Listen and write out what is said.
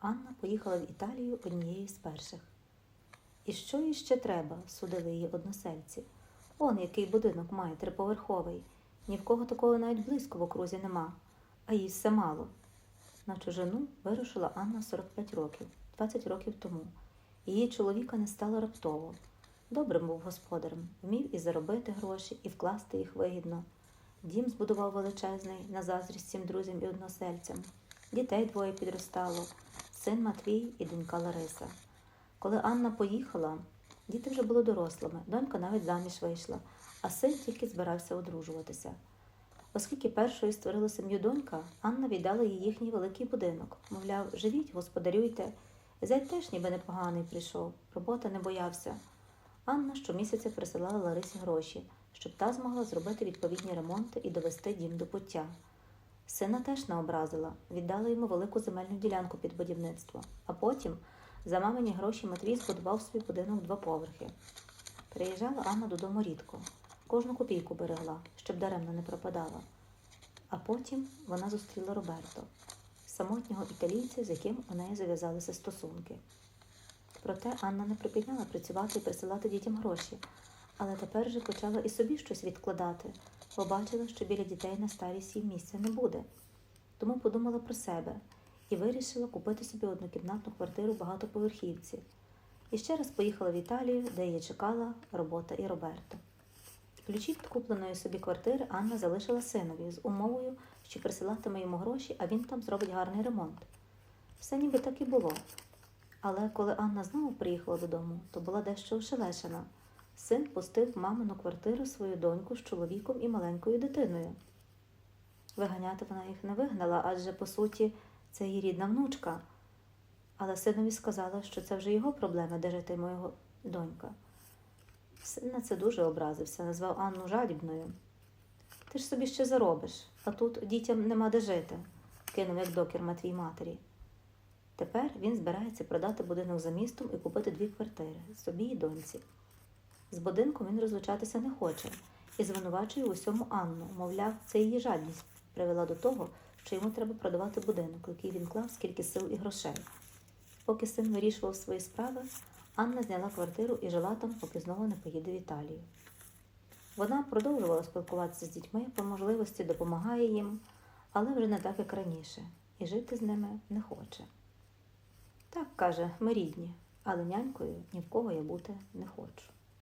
Анна поїхала в Італію однією з перших. І що їй ще треба? судили її односельці. Он який будинок має триповерховий. Ні в кого такого навіть близько в окрузі нема, а їй все мало. На чужину вирушила Анна 45 років, 20 років тому. Її чоловіка не стало раптово. Добрим був господарем, вмів і заробити гроші, і вкласти їх вигідно. Дім збудував величезний на заздрість всім друзям і односельцям. Дітей двоє підростало, син Матвій і донька Лариса. Коли Анна поїхала, діти вже були дорослими, донька навіть заміж вийшла, а син тільки збирався одружуватися. Оскільки першою створила сім'ю донька, Анна віддала їй їхній великий будинок. Мовляв, живіть, господарюйте. Зять теж ніби непоганий прийшов, робота не боявся. Анна щомісяця присилала Ларисі гроші, щоб та змогла зробити відповідні ремонти і довести дім до пуття. Сина теж не образила, віддала йому велику земельну ділянку під будівництво, а потім за мамині гроші Матвій збудував свій будинок два поверхи. Приїжджала Анна додому рідко, кожну копійку берегла, щоб даремно не пропадала. А потім вона зустріла Роберто, самотнього італійця, з яким у неї зав'язалися стосунки. Проте Анна не припиняла працювати і присилати дітям гроші, але тепер вже почала і собі щось відкладати, побачила, що біля дітей на старість їй місця не буде. Тому подумала про себе і вирішила купити собі однокімнатну квартиру багатоповерхівці. І ще раз поїхала в Італію, де її чекала робота і Роберто. Ключі від купленої собі квартири Анна залишила синові з умовою, що присилатиме йому гроші, а він там зробить гарний ремонт. Все ніби так і було. Але коли Анна знову приїхала додому, то була дещо ошелешена. Син пустив мамину квартиру свою доньку з чоловіком і маленькою дитиною. Виганяти вона їх не вигнала, адже, по суті, це її рідна внучка. Але синові сказала, що це вже його проблеми, де житиме його донька. Син на це дуже образився, назвав Анну жадібною. Ти ж собі ще заробиш, а тут дітям нема де жити, кинув як докір Матвій матері. Тепер він збирається продати будинок за містом і купити дві квартири собі і доньці. З будинком він розлучатися не хоче і звинувачує у всьому Анну, мовляв, це її жадність привела до того, що йому треба продавати будинок, який він клав скільки сил і грошей. Поки син вирішував свої справи, Анна зняла квартиру і жила там, поки знову не поїде в Італію. Вона продовжувала спілкуватися з дітьми, по можливості допомагає їм, але вже не так, як раніше, і жити з ними не хоче. Так каже, ми рідні, але нянькою ні в кого я бути не хочу.